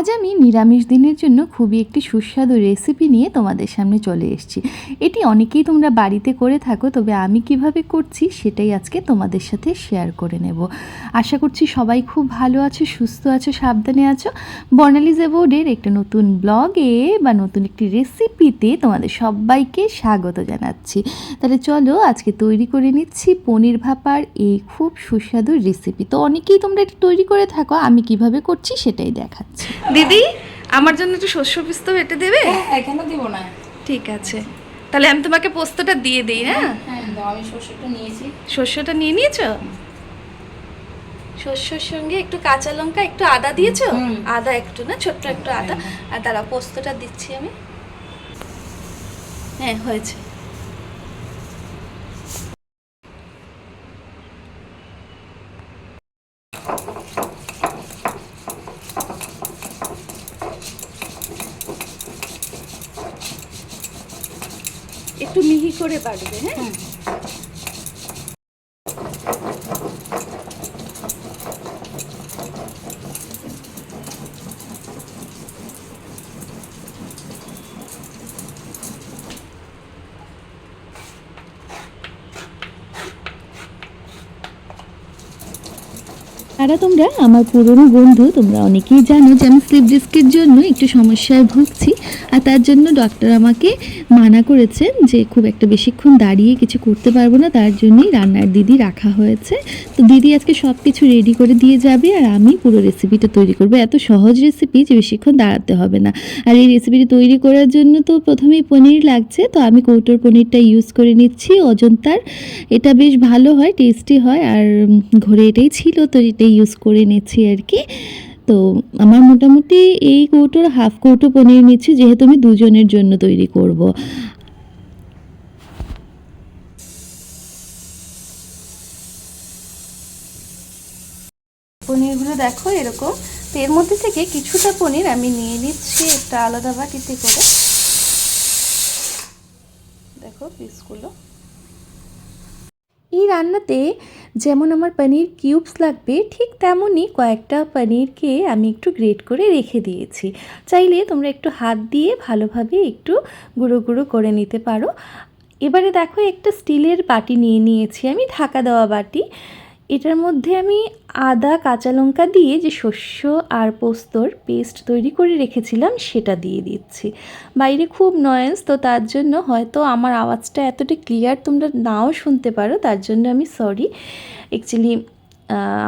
আজ আমি নিরামিষ দিনের জন্য খুবই একটি সুস্বাদু রেসিপি নিয়ে তোমাদের সামনে চলে এসেছি। এটি অনেকেই তোমরা বাড়িতে করে থাকো, তবে আমি কীভাবে করছি সেটাই আজকে তোমাদের সাথে শেয়ার করে নেব। আশা করছি সবাই খুব ভালো আছো, সুস্থ আছো, সাবধানে আছো। বর্ণালী জেবোর্ডের একটা নতুন ব্লগে বা নতুন একটি রেসিপিতে তোমাদের সবাইকে স্বাগত জানাচ্ছি। তাহলে চলো আজকে তৈরি করে নিচ্ছি পনির ভাপার এই খুব সুস্বাদু রেসিপি তো অনেকেই তোমরা এটা তৈরি করে থাকো, আমি কীভাবে করছি সেটাই দেখাচ্ছি। দিদি আমার জন্য একটু শস্য পিস্ত বেটে দেবে? হ্যাঁ কেন দিব না? ঠিক আছে। তাহলে আমি তোমাকে পোস্তটা দিয়ে দিই না? হ্যাঁ দাও আমি শস্যটা নিয়েছি। শস্যটা নিয়ে নিয়েছো? শস্যর সঙ্গে একটু কাঁচা লঙ্কা একটু আদা দিয়েছ? আদা একটু না? ছোট্ট একটু আদা। হ্যাঁ, আর তারা পোস্তটা দিচ্ছি আমি। হ্যাঁ হয়েছে একটু মিহি করে বাড়বে হ্যাঁ? তারা তোমরা আমার পুরনো বন্ধু তোমরা অনেকেই জানো যে আমি স্লিপ ডিস্কের জন্য একটু সমস্যায় ভুগছি। আর তার জন্য ডক্টর আমাকে মানা করেছেন যে খুব একটা বেশিক্ষণ দাঁড়িয়ে কিছু করতে পারব না, তার জন্যই রান্নার দিদি রাখা হয়েছে। তো দিদি আজকে সব কিছু রেডি করে দিয়ে যাবে আর আমি পুরো রেসিপিটা তৈরি করব। এত সহজ রেসিপি যে বেশিক্ষণ দাঁড়াতে হবে না। আর এই রেসিপিটি তৈরি করার জন্য তো প্রথমেই পনির লাগছে, তো আমি কৌটোর পনিরটা ইউজ করে নিচ্ছি। অজন্তার এটা বেশ ভালো হয় টেস্টি হয়, আর ঘরে এটাই ছিল, তো এটাই ইউজ করে নিচ্ছি আর কি। তো আমার মোটামুটি এই কৌটোর হাফ কৌটো পনির নিচ্ছি, যেহেতু আমি দুজনের জন্য তৈরি করব। পনিরগুলো দেখো এরকম। তো এর মধ্যে থেকে কিছুটা পনির আমি নিয়ে নিচ্ছি একটা আলাদা বাটিতে করে। দেখো পিসগুলো। এই রান্নাতে যেমন আমার পনির কিউবস লাগবে, ঠিক তেমনই কয়েকটা পনিরকে আমি একটু গ্রেট করে রেখে দিয়েছি। চাইলে তোমরা একটু হাত দিয়ে ভালোভাবে একটু গুঁড়ো গুঁড়ো করে নিতে পারো। এবারে দেখো একটা স্টিলের বাটি নিয়ে নিয়েছি আমি, ঢাকা দেওয়া বাটি। এটার মধ্যে আমি আদা, কাঁচা লঙ্কা দিয়ে যে শস্য আর পোস্তর পেস্ট তৈরি করে রেখেছিলাম, সেটা দিয়ে দিচ্ছি। বাইরে খুব নয়েজ তো তার জন্য হয়তো আমার আওয়াজটা এতটা ক্লিয়ার তোমরা নাও শুনতে পারো, তার জন্য আমি সরি। অ্যাকচুয়ালি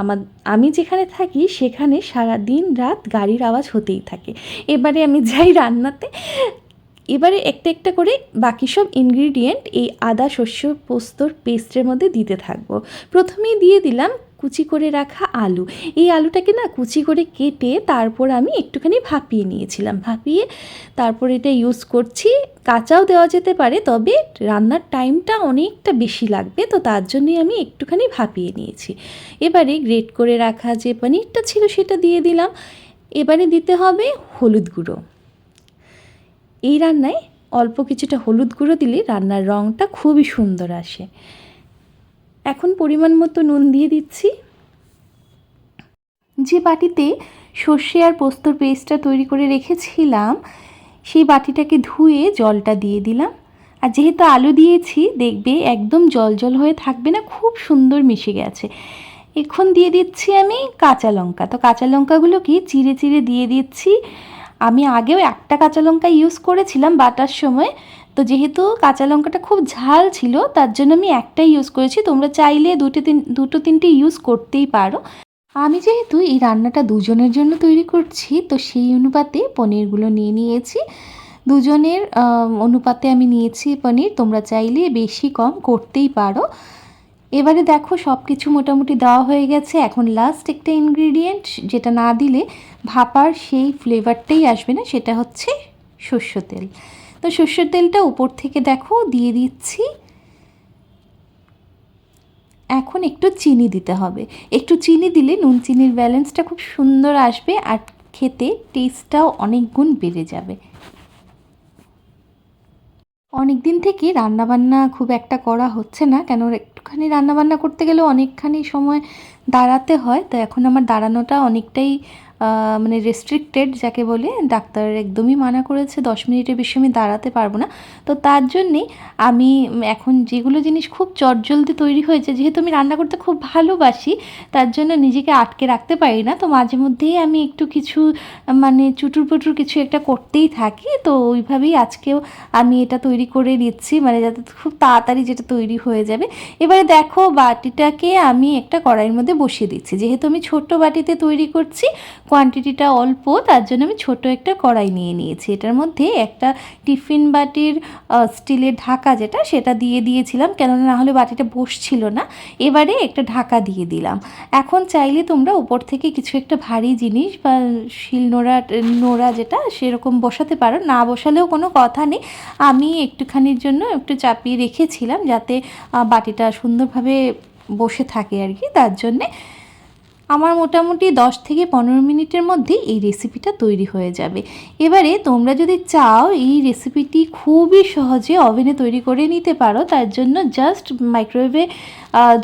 আমার, আমি যেখানে থাকি, সেখানে সারা দিন রাত গাড়ির আওয়াজ হতেই থাকে। এবারে আমি যাই রান্নাতে। এবারে একটা একটা করে বাকি সব ইনগ্রিডিয়েন্ট এই আদা শস্য পোস্তর পেস্টের মধ্যে দিতে থাকব। প্রথমেই দিয়ে দিলাম কুচি করে রাখা আলু। এই আলুটাকে না কুচি করে কেটে তারপর আমি একটুখানি ভাপিয়ে নিয়েছিলাম। ভাপিয়ে তারপর এটা ইউজ করছি। কাঁচাও দেওয়া যেতে পারে, তবে রান্নার টাইমটা অনেকটা বেশি লাগবে, তো তার জন্যই আমি একটুখানি ভাপিয়ে নিয়েছি। এবারে গ্রেট করে রাখা যে পনিরটা ছিল সেটা দিয়ে দিলাম। এবারে দিতে হবে হলুদ গুঁড়ো। এই রান্নায় অল্প কিছুটা হলুদ গুঁড়ো দিলে রান্নার রঙটা খুবই সুন্দর আসে। এখন পরিমাণ মতো নুন দিয়ে দিচ্ছি। যে বাটিতে সর্ষে আর পোস্তর পেস্টটা তৈরি করে রেখেছিলাম, সেই বাটিটাকে ধুয়ে জলটা দিয়ে দিলাম। আর যেহেতু আলু দিয়েছি, দেখবে একদম জল জল হয়ে থাকবে না, খুব সুন্দর মিশে গেছে। এখন দিয়ে দিচ্ছি আমি কাঁচা লঙ্কা। তো কাঁচা লঙ্কাগুলোকে চিড়ে চিড়ে দিয়ে দিচ্ছি। আমি আগেও একটা কাঁচা লঙ্কা ইউজ করেছিলাম বাটার সময়। তো যেহেতু কাঁচা লঙ্কাটা খুব ঝাল ছিল, তার জন্য আমি একটাই ইউজ করেছি। তোমরা চাইলে দুটো তিন, দুটো তিনটে ইউজ করতেই পারো। আমি যেহেতু এই রান্নাটা দুজনের জন্য তৈরি করছি, তো সেই অনুপাতে পনিরগুলো নিয়ে নিয়েছি। দুজনের অনুপাতে আমি নিয়েছি পনির। তোমরা চাইলে বেশি কম করতেই পারো। এবারে দেখো সব কিছু মোটামুটি দেওয়া হয়ে গেছে। এখন লাস্ট একটা ইনগ্রিডিয়েন্ট যেটা না দিলে ভাপার সেই ফ্লেভারটাই আসবে না, সেটা হচ্ছে সর্ষে তেল। তো সর্ষের তেলটা উপর থেকে দেখো দিয়ে দিচ্ছি। এখন একটু চিনি দিতে হবে। একটু চিনি দিলে নুন চিনির ব্যালেন্সটা খুব সুন্দর আসবে আর খেতে টেস্টটাও অনেক গুণ বেড়ে যাবে। অনেক দিন থেকে রান্নাবান্না খুব একটা করা হচ্ছে না। কেন একটুখানি রান্নাবান্না করতে গেলেও অনেকখানি সময় দাঁড়াতে হয়, তো এখন আমার দাঁড়ানোটা অনেকটাই মানে রেস্ট্রিক্টেড যাকে বলে, ডাক্তার একদমই মানা করেছে, দশ মিনিটের বেশি আমি দাঁড়াতে পারব না। তো তার জন্যে আমি এখন যেগুলো জিনিস খুব চটজলদি তৈরি হয়েছে, যেহেতু আমি রান্না করতে খুব ভালোবাসি, তার জন্য নিজেকে আটকে রাখতে পারি না, তো মাঝে মধ্যেই আমি একটু কিছু মানে চুটুর পুটুর কিছু একটা করতেই থাকি, তো ওইভাবেই আজকেও আমি এটা তৈরি করে নিচ্ছি মানে যাতে খুব তাড়াতাড়ি যেটা তৈরি হয়ে যাবে। এবারে দেখো বাটিটাকে আমি একটা কড়াইয়ের মধ্যে বসিয়ে দিচ্ছি। যেহেতু আমি ছোট বাটিতে তৈরি করছি কোয়ান্টিটিটা অল্প, তার জন্য আমি ছোট একটা কড়াই নিয়ে নিয়েছি। এটার মধ্যে একটা টিফিন বাটির স্টিলের ঢাকা যেটা, সেটা দিয়ে দিয়েছিলাম, কেননা না হলে বাটিটা বসছিল না। এবারে একটা ঢাকা দিয়ে দিলাম। এখন চাইলে তোমরা উপর থেকে কিছু একটা ভারী জিনিস বা শিল নোড়া নোড়া যেটা, সেরকম বসাতে পারো। না বসালেও কোনো কথা নেই। আমি একটুখানির জন্য একটু চাপিয়ে রেখেছিলাম যাতে বাটিটা সুন্দরভাবে বসে থাকে আর কি, তার জন্যে আমার মোটামুটি দশ থেকে পনেরো মিনিটের মধ্যেই এই রেসিপিটা তৈরি হয়ে যাবে। এবারে তোমরা যদি চাও এই রেসিপিটি খুবই সহজে ওভেনে তৈরি করে নিতে পারো, তার জন্য জাস্ট মাইক্রোওয়েভে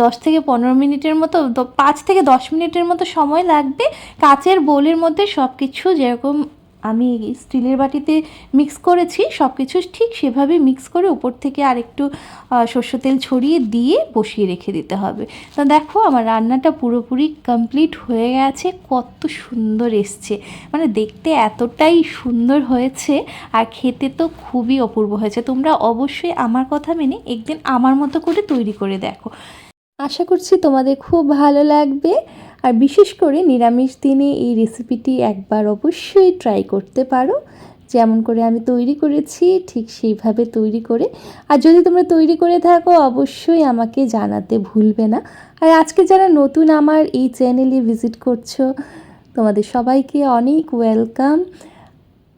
দশ থেকে পনেরো মিনিটের মতো পাঁচ থেকে দশ মিনিটের মতো সময় লাগবে। কাচের বোলের মধ্যে সব কিছু যেরকম আমি স্টিলের বাটিতে মিক্স করেছি সব কিছু ঠিক সেভাবে মিক্স করে উপর থেকে আরেকটু আহ, সর্ষে তেল ছড়িয়ে দিয়ে বসিয়ে রেখে দিতে হবে। তো দেখো আমার রান্নাটা পুরোপুরি কমপ্লিট হয়ে গেছে কত সুন্দর এসছে। মানে দেখতে এতটাই সুন্দর হয়েছে আর খেতে তো খুবই অপূর্ব হয়েছে। তোমরা অবশ্যই আমার কথা মেনে একদিন আমার মতো করে তৈরি করে দেখো। আশা করছি তোমাদের খুব ভালো লাগবে। আর বিশেষ করে নিরামিষ দিনে এই রেসিপিটি একবার অবশ্যই ট্রাই করতে পারো। যেমন করে আমি তৈরি করেছি, ঠিক সেইভাবে তৈরি করে। আর যদি তোমরা তৈরি করে থাকো, অবশ্যই আমাকে জানাতে ভুলবে না। আর আজকে যারা নতুন আমার এই চ্যানেলে ভিজিট করছ, তোমাদের সবাইকে অনেক ওয়েলকাম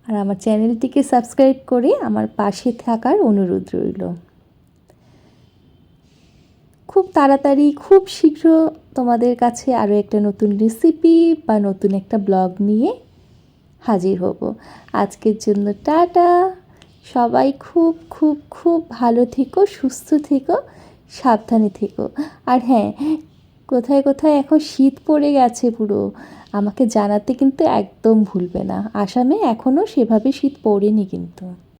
আর আমার চ্যানেলটিকে সাবস্ক্রাইব করে আমার পাশে থাকার অনুরোধ রইল। খুব তাড়াতাড়ি, খুব শীঘ্র তোমাদের কাছে আরও একটা নতুন রেসিপি বা নতুন একটা ব্লগ নিয়ে হাজির হব। আজকের জন্য টাটা। সবাই খুব খুব খুব ভালো থেকো, সুস্থ থেকো, সাবধানে থেকো। আর হ্যাঁ কোথায় কোথায় এখন শীত পড়ে গেছে পুরো, আমাকে জানাতে কিন্তু একদম ভুলবে না। আসামে এখনও সেভাবে শীত পড়েনি কিন্তু।